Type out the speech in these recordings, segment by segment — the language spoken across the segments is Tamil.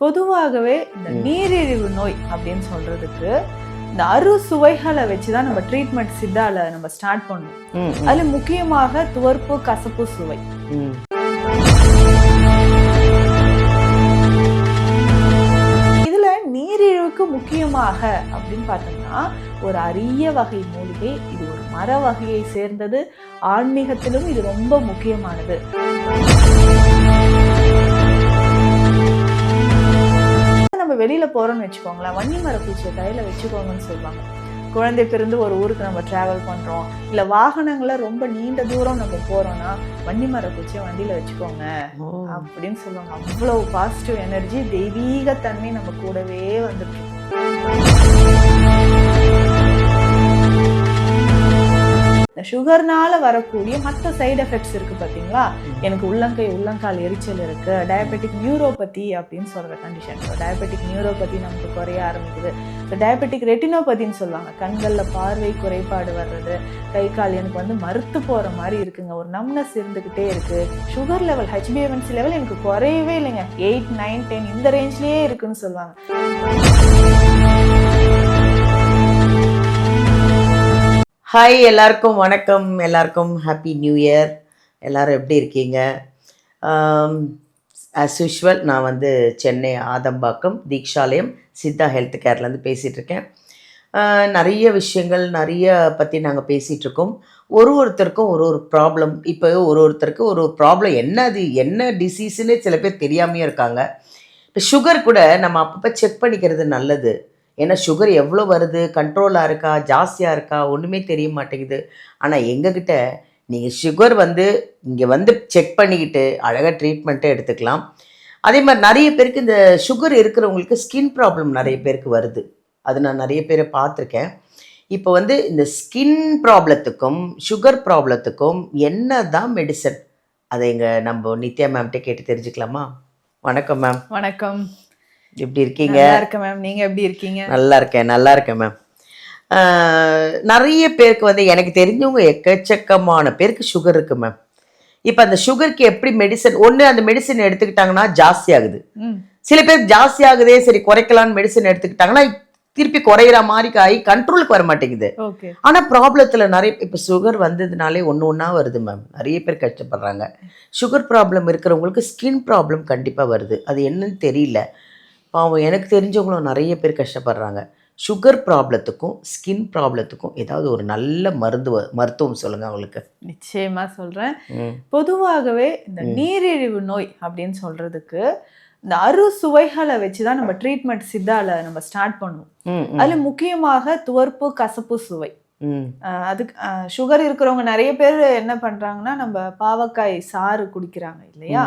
பொதுவாகவே இந்த. நீரிழிவு நோய் அப்படின்னு சொல்றதுக்கு இந்த அறுசுவைகளை வச்சுதான் நம்ம ட்ரீட்மெண்ட் சித்தால நம்ம ஸ்டார்ட் பண்ணுவோம் ம், ம், அதுல முக்கியமாக துவர்ப்பு கசப்பு சுவை. இதுல நீரிழிவுக்கு முக்கியமாக அப்படின்னு பார்த்தோம்னா ஒரு அரிய வகை மூலிகை இது ஒரு மர வகையை சேர்ந்தது. ஆன்மீகத்திலும் இது ரொம்ப முக்கியமானது. நம்ம வெளியில போறோம்னு வச்சுக்கோங்களேன் வன்னி மரப்பூச்சியை கையில வச்சுக்கோங்கன்னு சொல்லுவாங்க. குழந்தை பிறந்து ஒரு ஊருக்கு நம்ம டிராவல் பண்றோம் இல்ல வாகனங்களை ரொம்ப நீண்ட தூரம் நம்ம போறோம்னா வன்னி மரப்பூச்சியை வண்டியில வச்சுக்கோங்க. அப்படின்னு சொல்லுவாங்க. அவ்வளவு பாசிட்டிவ் எனர்ஜி தெய்வீக தன்மை நம்ம கூடவே வந்துட்டு சுகர்னால வரக்கூடிய மற்ற சைடு எஃபெக்ட்ஸ் இருக்கு பாத்தீங்களா? எனக்கு உள்ளங்கை உள்ளங்கால் எரிச்சல் இருக்கு. டயபெட்டிக் நியூரோபதி அப்படின்னு சொல்ற கண்டிஷன் டயபெட்டிக் நியூரோபதி நமக்கு குறைய ஆரம்பிக்குது. ஸோ டயபெட்டிக் ரெட்டினோபதின்னு சொல்லுவாங்க. கண்கள்ல பார்வை குறைபாடு வர்றது. கை கால் எனக்கு வந்து மறுத்து போற மாதிரி இருக்குங்க. ஒரு நம்னஸ் இருந்துகிட்டே இருக்கு. சுகர் லெவல் ஹெச்பிஎன்சி லெவல் எனக்கு குறையவே இல்லைங்க. எயிட் நைன் டென் இந்த ரேஞ்ச்லயே இருக்குன்னு சொல்லுவாங்க. ஹாய் எல்லாருக்கும் வணக்கம். எல்லாருக்கும் ஹாப்பி நியூ இயர் எல்லாரும் எப்படி இருக்கீங்க? Um, ஆஸ் யூஷுவல் நான் வந்து சென்னை ஆதம்பாக்கம் தீக்ஷாலயம் சித்தா ஹெல்த் கேர்லேருந்து பேசிகிட்ருக்கேன் uh, நிறைய விஷயங்கள் நிறைய பற்றி நாங்கள் பேசிகிட்ருக்கோம் ஒரு ஒருத்தருக்கும் ஒரு ஒரு ப்ராப்ளம் இப்போ ஒரு ஒருத்தருக்கு ஒரு ஒரு ப்ராப்ளம் என்ன அது என்ன டிசீஸ்னே சில பேர் தெரியாமையும் இருக்காங்க. இப்போ சுகர் கூட நம்ம அப்பப்போ செக் பண்ணிக்கிறது நல்லது. ஏன்னா சுகர் எவ்வளோ வருது கண்ட்ரோலாக இருக்கா ஜாஸ்தியாக இருக்கா ஒன்றுமே தெரிய மாட்டேங்குது. ஆனால் எங்ககிட்ட நீங்கள் சுகர் வந்து இங்கே வந்து செக் பண்ணிக்கிட்டு அழகாக ட்ரீட்மெண்ட்டை எடுத்துக்கலாம். அதே மாதிரி நிறைய பேருக்கு இந்த சுகர் இருக்கிறவங்களுக்கு ஸ்கின் ப்ராப்ளம் நிறைய பேருக்கு வருது. அது நான் நிறைய பேரை பார்த்துருக்கேன். இப்போ வந்து இந்த ஸ்கின் ப்ராப்ளத்துக்கும் சுகர் ப்ராப்ளத்துக்கும் என்ன தான் மெடிசன் அதை எங்கள் நம்ம நித்யா மேம்கிட்ட கேட்டு தெரிஞ்சுக்கலாமா? வணக்கம் மேம் வணக்கம். எப்படி இருக்கீங்க? நல்லா இருக்கேன் மேம். நீங்க எப்படி இருக்கீங்க? நல்லா இருக்கேன் நல்லா இருக்கேன் மேம். நிறைய பேருக்கு வந்து எனக்கு தெரிஞ்சவங்க எக்கச்சக்கமான பேருக்கு சுகர் இருக்கு மேம். இப்போ அந்த சுகருக்கு எப்படி மெடிசன் ஒன்று அந்த மெடிசன் எடுத்துக்கிட்டாங்கன்னா ஜாஸ்தி ஆகுது. சில பேர் ஜாஸ்தி ஆகுதே சரி குறைக்கலான்னு மெடிசன் எடுத்துக்கிட்டாங்கன்னா திருப்பி குறையிற மாதிரி ஆகி கண்ட்ரோலுக்கு வர மாட்டேங்குது. ஆனால் ப்ராப்ளத்தில் நிறைய இப்போ சுகர் வந்ததுனாலே ஒன்று ஒன்றா வருது மேம். நிறைய பேர் கஷ்டப்படுறாங்க. சுகர் ப்ராப்ளம் இருக்கிறவங்களுக்கு ஸ்கின் ப்ராப்ளம் கண்டிப்பாக வருது. அது என்னன்னு தெரியல. பாவம் எனக்கு தெரிஞ்சவங்களும் நிறைய பேர் கஷ்டப்படுறாங்க. சுகர் ப்ராப்ளத்துக்கும் ஸ்கின் ப்ராப்ளத்துக்கும் ஏதாவது ஒரு நல்ல மருந்து மருத்துவம் சொல்லுங்கள் அவங்களுக்கு. நிச்சயமா சொல்றேன். பொதுவாகவே இந்த. நீரிழிவு நோய் அப்படின்னு சொல்றதுக்கு இந்த அறுசுவைகளை வச்சுதான் நம்ம ட்ரீட்மெண்ட் சித்தால நம்ம ஸ்டார்ட் பண்ணுவோம். அதுல முக்கியமாக துவர்ப்பு கசப்பு சுவை. அதுக்கு சுகர் இருக்கிறவங்க நிறைய பேர் என்ன பண்றாங்கன்னா நம்ம பாவக்காய் சாறு குடிக்கிறாங்க இல்லையா.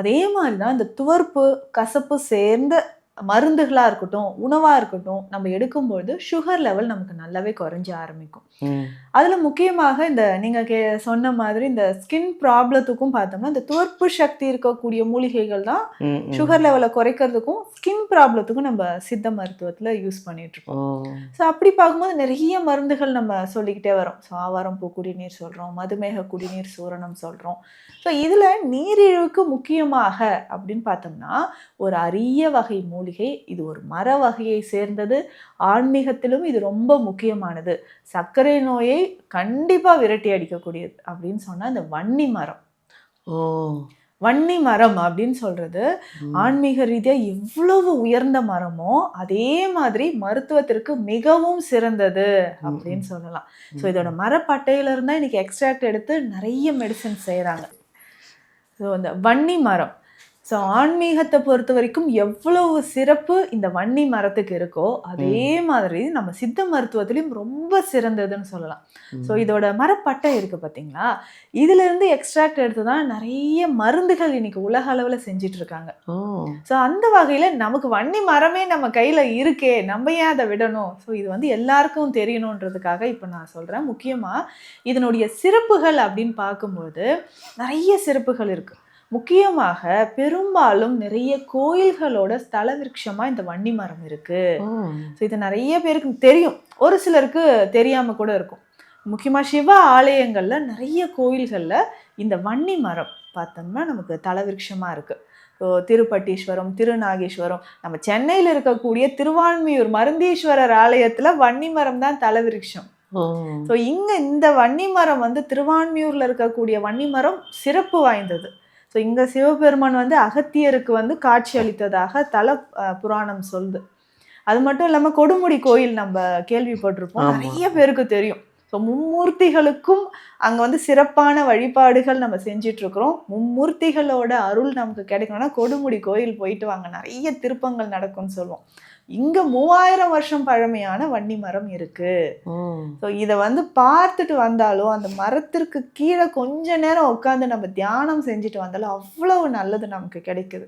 அதே மாதிரி தான் இந்த துவர்ப்பு கசப்பு சேர்ந்த மருந்துகளா இருக்கட்டும் உணவா இருக்கட்டும் நம்ம எடுக்கும்பொழுது சுகர் லெவல் நமக்கு நல்லாவே குறைஞ்ச ஆரம்பிக்கும். அதுல முக்கியமாக இந்த நீங்க கே சொன்ன மாதிரி இந்த ஸ்கின் ப்ராப்ளத்துக்கும் பார்த்தோம்னா இந்த துவர்ப்பு சக்தி இருக்கக்கூடிய மூலிகைகள் தான். சுகர் லெவலை குறைக்கிறதுக்கும் ஸ்கின் ப்ராப்ளத்துக்கும் நம்ம சித்த மருத்துவத்துல யூஸ் பண்ணிட்டு இருக்கோம். ஓ. ஸோ அப்படி பார்க்கும்போது நிறைய மருந்துகள் நம்ம சொல்லிக்கிட்டே வரோம். ஸோ ஆவாரம் பூ குடிநீர் சொல்கிறோம் மதுமேக குடிநீர் சூரணம் சொல்கிறோம் ஸோ இதில் நீரிழிவுக்கு முக்கியமாக அப்படின்னு பார்த்தோம்னா ஒரு அரிய வகை மூலிகை இது ஒரு மர வகையை சேர்ந்தது. ஆன்மீகத்திலும் இது ரொம்ப முக்கியமானது. சர்க்கரை நோயை கண்டிப்பாக விரட்டி அடிக்கக்கூடியது அப்படின்னு சொன்னால் இந்த வன்னி மரம். ஓ. வன்னி மரம் அப்படின்னு சொல்றது. ஆன்மீக ரீதியா எவ்வளவு உயர்ந்த மரமோ அதே மாதிரி மருத்துவத்திற்கு மிகவும் சிறந்தது அப்படின்னு சொல்லலாம். ஸோ இதோட மரப்பட்டையில இருந்தா இன்னைக்கு எக்ஸ்ட்ராக்ட் எடுத்து நிறைய மெடிசன் செய்றாங்க. ஸோ இந்த வன்னி மரம். ஸோ ஆன்மீகத்தை பொறுத்த வரைக்கும் எவ்வளவு சிறப்பு இந்த வன்னி மரத்துக்கு இருக்கோ அதே மாதிரி நம்ம சித்த மருத்துவத்திலையும் ரொம்ப சிறந்ததுன்னு சொல்லலாம். ஸோ இதோட மரப்பட்டை இருக்கு பார்த்தீங்களா இதுல இருந்து எக்ஸ்ட்ராக்ட் எடுத்து தான் நிறைய மருந்துகள் இன்னைக்கு உலக அளவுல செஞ்சுட்டு இருக்காங்க. ஸோ அந்த வகையில நமக்கு வன்னி மரமே நம்ம கையில இருக்கே நம்ம ஏன் அதை விடணும்? ஸோ இது வந்து எல்லாருக்கும் தெரியணுன்றதுக்காக இப்போ நான் சொல்றேன். முக்கியமா இதனுடைய சிறப்புகள் அப்படின்னு பார்க்கும்போது நிறைய சிறப்புகள் இருக்கு. முக்கியமாக பெரும்பாலும் நிறைய கோயில்களோட ஸ்தல விருட்சமா இந்த வன்னி மரம் இருக்கு. இது நிறைய பேருக்கு தெரியும். ஒரு சிலருக்கு தெரியாம கூட இருக்கும். முக்கியமா சிவ ஆலயங்கள்ல நிறைய கோயில்கள்ல இந்த வன்னி மரம் பார்த்தோம்னா நமக்கு தலவிருட்சமா இருக்கு. ஸோ திருப்பட்டீஸ்வரம் திருநாகேஸ்வரம் நம்ம சென்னையில் இருக்கக்கூடிய திருவான்மியூர் மருந்தீஸ்வரர் ஆலயத்தில் வன்னி மரம் தான் தலைவிருட்சம் ஓ. ஸோ இங்கே இந்த வன்னி மரம் வந்து திருவான்மியூரில் இருக்கக்கூடிய வன்னி மரம் சிறப்பு வாய்ந்தது. ஸோ இங்கே சிவபெருமான் வந்து அகத்தியருக்கு வந்து காட்சி அளித்ததாக தல புராணம் சொல்லுது. அது மட்டும் இல்லாமல் கொடுமுடி கோயில் நம்ம கேள்விப்பட்டிருப்போம். நிறைய பேருக்கு தெரியும். ஸோ மும்மூர்த்திகளுக்கும் அங்கே வந்து சிறப்பான வழிபாடுகள் நம்ம செஞ்சுட்டு இருக்கிறோம் மும்மூர்த்திகளோட அருள் நமக்கு கிடைக்கணும்னா கொடுமுடி கோயில் போயிட்டு வாங்க. நிறைய திருப்பங்கள் நடக்கும்னு சொல்லுவோம். இங்கே மூவாயிரம் வருஷம் பழமையான வன்னி மரம் இருக்கு. ஓ ஸோ இதை வந்து பார்த்துட்டு வந்தாலும் அந்த மரத்திற்கு கீழே கொஞ்ச நேரம் உட்காந்து நம்ம தியானம் செஞ்சுட்டு வந்தாலும் அவ்வளவு நல்லது நமக்கு கிடைக்குது.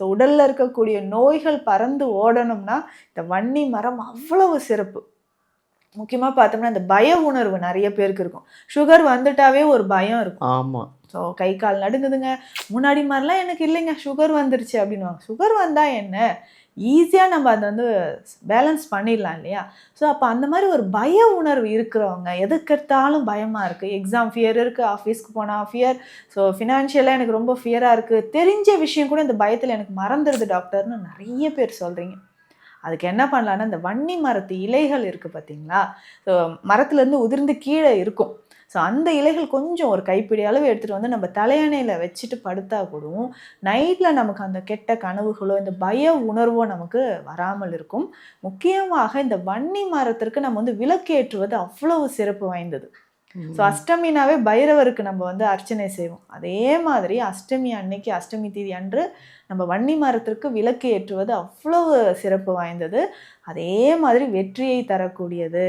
ஸோ உடல்ல இருக்கக்கூடிய நோய்கள் பறந்து ஓடணும்னா இந்த வன்னி மரம் அவ்வளவு சிறப்பு. முக்கியமாக பார்த்தோம்னா இந்த பய உணர்வு நிறைய பேருக்கு இருக்கும். சுகர் வந்துட்டாவே ஒரு பயம் இருக்கும். ஆமாம் ஸோ கை கால் நடுங்குதுங்க. முன்னாடி மாதிரிலாம் எனக்கு இல்லைங்க. சுகர் வந்துருச்சு அப்படின்னுவாங்க. சுகர் வந்தால் என்ன? ஈஸியாக நம்ம அதை வந்து பேலன்ஸ் பண்ணிடலாம் இல்லையா? ஸோ அப்போ அந்த மாதிரி ஒரு பய உணர்வு இருக்கிறவங்க எதுக்கெடுத்தாலும் பயமாக இருக்குது எக்ஸாம் ஃபியர் இருக்குது ஆஃபீஸ்க்கு போனால் ஃபியர் ஸோ ஃபினான்ஷியலாக எனக்கு ரொம்ப ஃபியராக இருக்குது தெரிஞ்ச விஷயம் கூட இந்த பயத்தில் எனக்கு மறந்துடுது டாக்டர்னு நிறைய பேர் சொல்கிறீங்க அதுக்கு என்ன பண்ணலான்னா இந்த வன்னி மரத்து இலைகள் இருக்குது பார்த்தீங்களா ஸோ மரத்துலேருந்து உதிர்ந்து கீழே இருக்கும். ஸோ அந்த இலைகள் கொஞ்சம் ஒரு கைப்பிடி அளவு எடுத்துகிட்டு வந்து நம்ம தலையணையில் வச்சுட்டு படுத்தா கூட நைட்டில் நமக்கு அந்த கெட்ட கனவுகளோ இந்த பய உணர்வோ நமக்கு வராமல் இருக்கும். முக்கியமாக இந்த வன்னி மரத்திற்கு நம்ம வந்து விளக்கேற்றுவது அவ்வளவு சிறப்பு வாய்ந்தது. ஸோ அஷ்டமினாவே பைரவருக்கு நம்ம வந்து அர்ச்சனை செய்வோம். அதே மாதிரி அஷ்டமி அன்னைக்கு அஷ்டமி தீதி அன்று நம்ம வன்னி மரத்திற்கு விளக்கு ஏற்றுவது அவ்வளவு சிறப்பு வாய்ந்தது. அதே மாதிரி வெற்றியை தரக்கூடியது.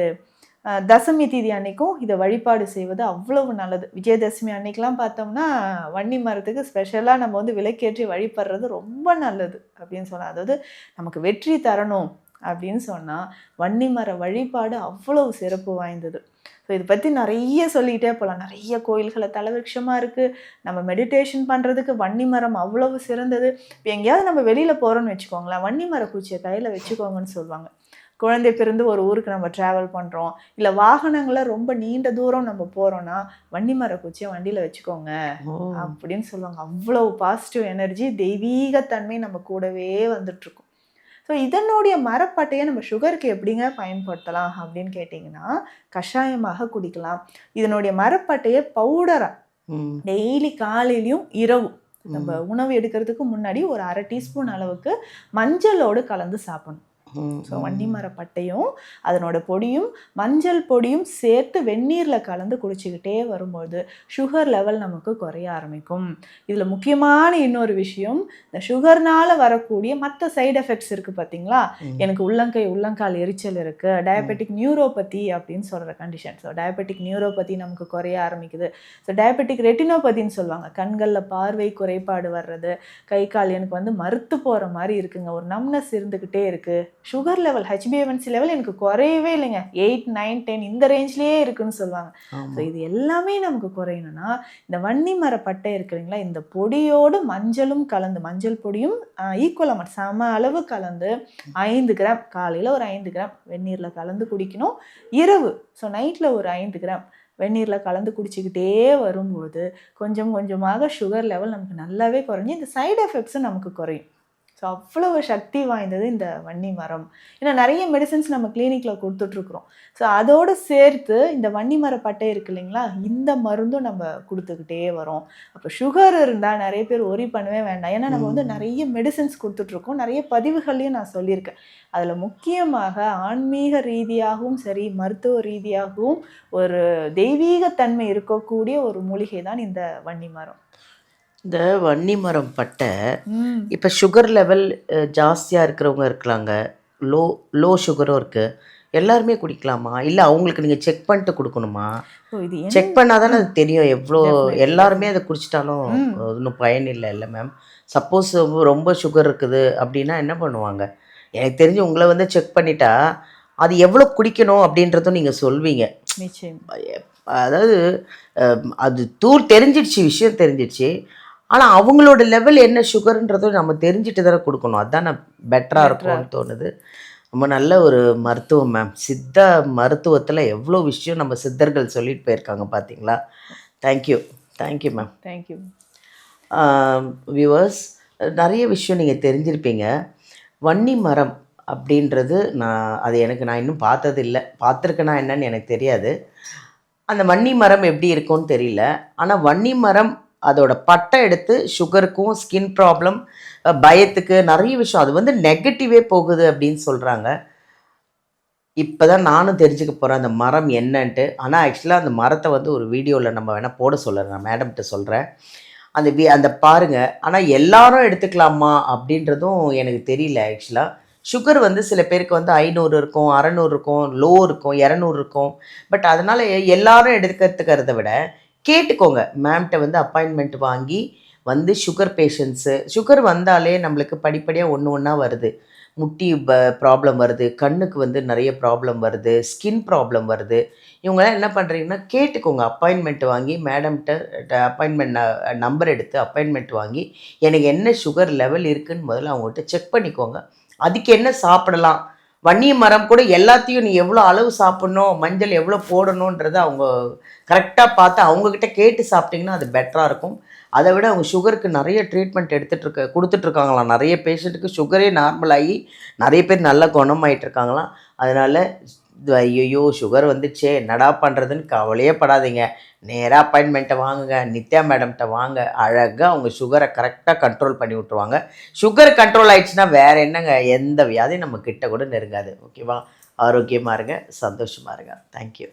தசமி தீதி அன்னைக்கும் இதை வழிபாடு செய்வது அவ்வளவு நல்லது. விஜயதசமி அன்னைக்கெலாம் பார்த்தோம்னா வன்னி மரத்துக்கு ஸ்பெஷலாக நம்ம வந்து விளக்கேற்றி வழிபடுறது ரொம்ப நல்லது அப்படின்னு சொல்லலாம் அதாவது நமக்கு வெற்றி தரணும் அப்படின்னு சொன்னால் வன்னி மர வழிபாடு அவ்வளவு சிறப்பு வாய்ந்தது. ஸோ இதை பற்றி நிறைய சொல்லிக்கிட்டே போகலாம் நிறைய கோயில்களை தலைவிருஷமாக இருக்குது நம்ம மெடிடேஷன் பண்ணுறதுக்கு வன்னி மரம் அவ்வளவு சிறந்தது. இப்போ எங்கேயாவது நம்ம வெளியில் போகிறோம்னு வச்சுக்கோங்களேன் வன்னி மர குச்சியை கையில் வச்சுக்கோங்கன்னு சொல்லுவாங்க. குழந்தை பிறந்து ஒரு ஊருக்கு நம்ம ட்ராவல் பண்ணுறோம் இல்லை வாகனங்களை ரொம்ப நீண்ட தூரம் நம்ம போகிறோன்னா வன்னி மர குச்சியை வண்டியில் வச்சுக்கோங்க அப்படின்னு சொல்லுவாங்க. அவ்வளவு பாசிட்டிவ் எனர்ஜி தெய்வீகத்தன்மை நம்ம கூடவே வந்துட்டு இருக்கும் ஸோ இதனுடைய மரப்பட்டையை நம்ம சுகருக்கு எப்படிங்க பயன்படுத்தலாம் அப்படின்னு கேட்டிங்கன்னா கஷாயமாக குடிக்கலாம். இதனுடைய மரப்பட்டையை பவுடராக டெய்லி காலையிலையும் இரவும் நம்ம உணவு எடுக்கிறதுக்கு முன்னாடி ஒரு அரை டீஸ்பூன் அளவுக்கு மஞ்சளோடு கலந்து சாப்பிடணும். ஸோ வன்னி மரப்பட்டையும் அதனோட பொடியும் மஞ்சள் பொடியும் சேர்த்து வெந்நீரில் கலந்து குடிச்சிக்கிட்டே வரும்போது சுகர் லெவல் நமக்கு குறைய ஆரம்பிக்கும். இதில் முக்கியமான இன்னொரு விஷயம் இந்த சுகர்னால வரக்கூடிய மற்ற சைடு எஃபெக்ட்ஸ் இருக்குது பார்த்தீங்களா. எனக்கு உள்ளங்கை உள்ளங்கால் எரிச்சல் இருக்குது டயபெட்டிக் நியூரோபதி அப்படின்னு சொல்கிற கண்டிஷன் ஸோ டயபெட்டிக் நியூரோபதி நமக்கு குறைய ஆரம்பிக்குது. ஸோ டயபெட்டிக் ரெட்டினோபதின்னு சொல்லுவாங்க. கண்களில் பார்வை குறைபாடு வர்றது கை கால் எனக்கு வந்து மறுத்து போகிற மாதிரி இருக்குங்க. ஒரு நம்னஸ் இருந்துக்கிட்டே இருக்குது சுகர் லெவல் ஹெச்பிஎவன்சி லெவல் எனக்கு குறையவே இல்லைங்க. எயிட் நைன் டென் இந்த ரேஞ்ச்லேயே இருக்குன்னு சொல்லுவாங்க. ஸோ இது எல்லாமே நமக்கு குறையணும்னா இந்த வன்னி மர பட்டை இருக்கு இல்லைங்களா இந்த பொடியோடு மஞ்சளும் கலந்து மஞ்சள் பொடியும் ஈக்குவலாக சம அளவு கலந்து ஐந்து கிராம் காலையில் ஒரு ஐந்து கிராம் வெந்நீரில் கலந்து குடிக்கணும். இரவு ஸோ நைட்டில் ஒரு ஐந்து கிராம் வெந்நீரில் கலந்து குடிச்சிக்கிட்டே வரும்போது கொஞ்சம் கொஞ்சமாக சுகர் லெவல் நமக்கு நல்லாவே குறைஞ்சி இந்த சைடு எஃபெக்ட்ஸும் நமக்கு குறையும். ஸோ அவ்வளவு சக்தி வாய்ந்தது இந்த வன்னி மரம். ஏன்னா நிறைய மெடிசன்ஸ் நம்ம கிளினிக்கில் கொடுத்துட்ருக்குறோம். ஸோ அதோடு சேர்த்து இந்த வன்னி மர பட்டை இருக்கு இல்லைங்களா? இந்த மருந்தும் நம்ம கொடுத்துக்கிட்டே வரோம். அப்போ சுகர் இருந்தால் நிறைய பேர் ஒரி பண்ணவே வேண்டாம். ஏன்னா நம்ம வந்து. நிறைய மெடிசன்ஸ் கொடுத்துட்ருக்கோம். நிறைய பதிவுகள்லையும் நான் சொல்லியிருக்கேன். அதில் முக்கியமாக ஆன்மீக ரீதியாகவும் சரி மருத்துவ ரீதியாகவும் ஒரு தெய்வீகத்தன்மை இருக்கக்கூடிய ஒரு மூலிகை தான் இந்த வன்னி மரம். இந்த வன்னி மரம் பட்டை இப்போ சுகர் லெவல் ஜாஸ்தியாக இருக்கிறவங்க இருக்கலாங்க. லோ லோ சுகரும் இருக்குது எல்லாருமே குடிக்கலாமா? இல்லை அவங்களுக்கு நீங்கள் செக் பண்ணிட்டு கொடுக்கணுமா? செக் பண்ணால் தானே அது தெரியும். எவ்வளோ. எல்லாருமே அதை குடிச்சிட்டாலும். ஒன்றும் பயன் இல்லை இல்லை மேம் சப்போஸ் ரொம்ப சுகர் இருக்குது அப்படின்னா என்ன பண்ணுவாங்க? எனக்கு தெரிஞ்சு உங்களை வந்து செக் பண்ணிட்டா அது எவ்வளோ குடிக்கணும் அப்படின்றதும் நீங்கள் சொல்வீங்க. நிச்சயம். அதாவது அது தூர் தெரிஞ்சிடுச்சு விஷயம் தெரிஞ்சிடுச்சு. ஆனால் அவங்களோட லெவல் என்ன சுகர்ன்றதும் நம்ம தெரிஞ்சுட்டு தானே கொடுக்கணும். அதுதான் பெட்டராக இருக்கும்னு தோணுது. ரொம்ப நல்ல ஒரு மருத்துவம் மேம் சித்த மருத்துவத்தில் எவ்வளோ விஷயம் நம்ம சித்தர்கள் சொல்லிட்டு போயிருக்காங்க பார்த்தீங்களா thank you thank you ma'am thank you viewers நிறைய விஷயம் நீங்கள் தெரிஞ்சிருப்பீங்க. வன்னி மரம் அப்படின்றது நான் அது எனக்கு நான் இன்னும் பார்த்தது இல்லை. பார்த்துருக்கேனா என்னன்னு எனக்கு தெரியாது. அந்த வன்னி மரம் எப்படி இருக்கும்னு தெரியல. ஆனால் வன்னி மரம் அதோட பட்டை எடுத்து சுகருக்கும் ஸ்கின் ப்ராப்ளம் பயத்துக்கு நிறைய விஷயம். அது வந்து நெகட்டிவே போகுது அப்படின்னு சொல்கிறாங்க இப்போ தான் நானும் தெரிஞ்சுக்க போகிறேன் அந்த மரம் என்னன்ட்டு. ஆனால் ஆக்சுவலாக அந்த மரத்தை வந்து ஒரு வீடியோவில் நம்ம வேணால் போட சொல்கிறேன் நான் மேடம்கிட்ட சொல்கிறேன் அந்த வி அந்த பாருங்கள் ஆனால் எல்லாரும் எடுத்துக்கலாமா அப்படின்றதும் எனக்கு தெரியல ஆக்சுவலாக சுகர் வந்து சில பேருக்கு வந்து ஐநூறு இருக்கும் அறநூறு இருக்கும் லோ இருக்கும் இரநூறு இருக்கும். பட் அதனால் எல்லாரும் எடுத்துக்கிறதுக்கிறத விட கேட்டுக்கோங்க. மேம்கிட்ட வந்து அப்பாயின்மெண்ட் வாங்கி வந்து சுகர் பேஷண்ட்ஸு சுகர் வந்தாலே நம்மளுக்கு படிப்படியாக ஒன்று ஒன்றா வருது. முட்டி ப்ராப்ளம் வருது. கண்ணுக்கு வந்து நிறைய ப்ராப்ளம் வருது. ஸ்கின் ப்ராப்ளம் வருது. இவங்கெல்லாம் என்ன பண்ணுறீங்கன்னா கேட்டுக்கோங்க. அப்பாயின்மெண்ட் வாங்கி மேடம்கிட்ட அப்பாயின்மெண்ட் நம்பர் எடுத்து அப்பாயின்மெண்ட் வாங்கி எனக்கு என்ன சுகர் லெவல் இருக்குதுன்னு முதல்ல அவங்ககிட்ட செக் பண்ணிக்கோங்க. அதுக்கு என்ன சாப்பிடலாம்? வன்னிய மரம் கூட எல்லாத்தையும் நீ எவ்வளோ அளவு சாப்பிட்ணும் மஞ்சள் எவ்வளோ போடணுன்றதை அவங்க கரெக்டாக பார்த்து அவங்கக்கிட்ட கேட்டு சாப்பிட்டிங்கன்னா அது பெட்டராக இருக்கும். அதை விட அவங்க சுகருக்கு நிறைய ட்ரீட்மெண்ட் எடுத்துகிட்டு இருக்க கொடுத்துட்ருக்காங்களாம் நிறைய பேஷண்ட்டுக்கு சுகரே நார்மலாகி நிறைய பேர் நல்லா குணமாயிட்டு இருக்காங்களாம். அதனால் ஐயோ சுகர் வந்துச்சே என்னடா பண்ணுறதுன்னு கவலையே படாதீங்க. நேராக அப்பாயின்மெண்ட்டை வாங்குங்க. நித்யா மேடம்கிட்ட வாங்க. அழகாக அவங்க சுகரை கரெக்டாக கண்ட்ரோல் பண்ணி விட்ருவாங்க சுகர் கண்ட்ரோல் ஆயிடுச்சுன்னா வேறு என்னங்க? எந்த வியாதியும் நம்ம கிட்ட கூட நெருங்காது. ஓகேவா ஆரோக்கியமாக இருங்க. சந்தோஷமாக இருங்க. தேங்க்யூ